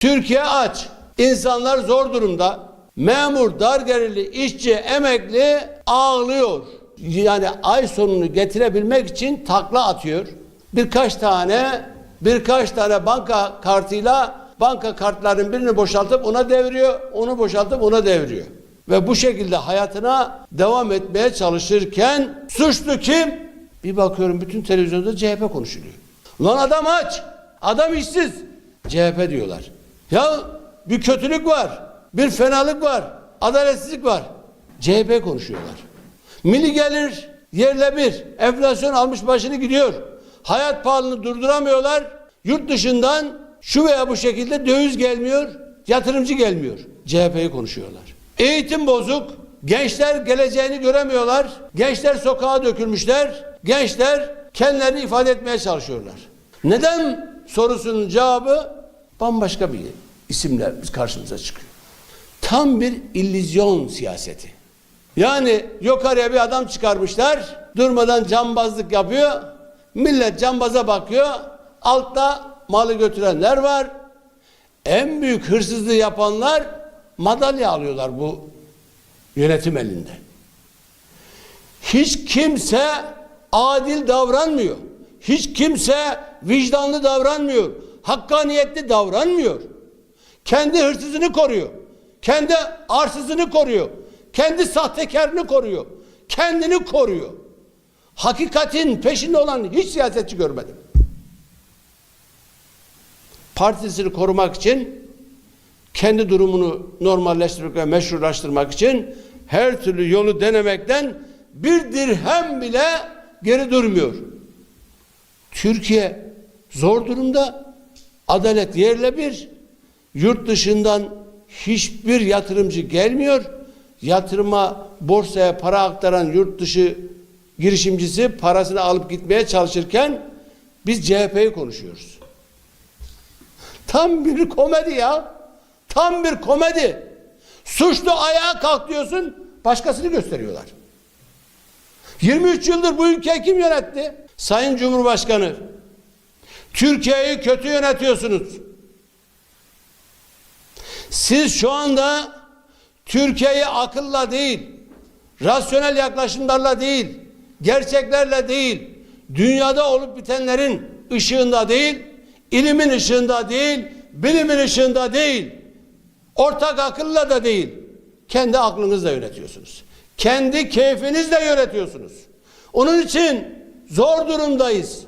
Türkiye aç. İnsanlar zor durumda. Memur, dar gelirli, işçi, emekli ağlıyor. Yani ay sonunu getirebilmek için takla atıyor. Birkaç tane birkaç tane banka kartıyla banka kartlarının birini boşaltıp ona deviriyor, onu boşaltıp ona deviriyor. Ve bu şekilde hayatına devam etmeye çalışırken suçlu kim? Bir bakıyorum bütün televizyonda CHP konuşuluyor. Lan adam aç, adam işsiz. CHP diyorlar. Ya bir kötülük var, bir fenalık var, adaletsizlik var. CHP konuşuyorlar. Milli gelir yerle bir. Enflasyon almış başını gidiyor. Hayat pahalılığını durduramıyorlar. Yurt dışından şu veya bu şekilde döviz gelmiyor, yatırımcı gelmiyor. CHP'yi konuşuyorlar. Eğitim bozuk. Gençler geleceğini göremiyorlar. Gençler sokağa dökülmüşler. Gençler kendilerini ifade etmeye çalışıyorlar. Neden sorusunun cevabı bambaşka bir isimler karşımıza çıkıyor. Tam bir illüzyon siyaseti. Yani yukarıya bir adam çıkarmışlar. Durmadan cambazlık yapıyor. Millet cambaza bakıyor. Altta malı götürenler var. En büyük hırsızlığı yapanlar madalya alıyorlar bu yönetim elinde. Hiç kimse adil davranmıyor. Hiç kimse vicdanlı davranmıyor. Hakkaniyetli davranmıyor. Kendi hırsızını koruyor. Kendi arsızını koruyor. Kendi sahtekarını koruyor. Kendini koruyor. Hakikatin peşinde olan hiç siyasetçi görmedim. Partisini korumak için kendi durumunu normalleştirmek ve meşrulaştırmak için her türlü yolu denemekten bir dirhem bile geri durmuyor. Türkiye zor durumda. Adalet yerle bir. Yurt dışından hiçbir yatırımcı gelmiyor. Yatırıma borsaya para aktaran yurt dışı girişimcisi parasını alıp gitmeye çalışırken biz CHP'yi konuşuyoruz. Tam bir komedi ya. Tam bir komedi. Suçlu ayağa kalk diyorsun, başkasını gösteriyorlar. 23 yıldır bu ülkeyi kim yönetti? Sayın Cumhurbaşkanı. Türkiye'yi kötü yönetiyorsunuz. Siz şu anda Türkiye'yi akılla değil, rasyonel yaklaşımlarla değil, gerçeklerle değil, dünyada olup bitenlerin ışığında değil, ilimin ışığında değil, bilimin ışığında değil, ortak akılla da değil, kendi aklınızla yönetiyorsunuz. Kendi keyfinizle yönetiyorsunuz. Onun için zor durumdayız.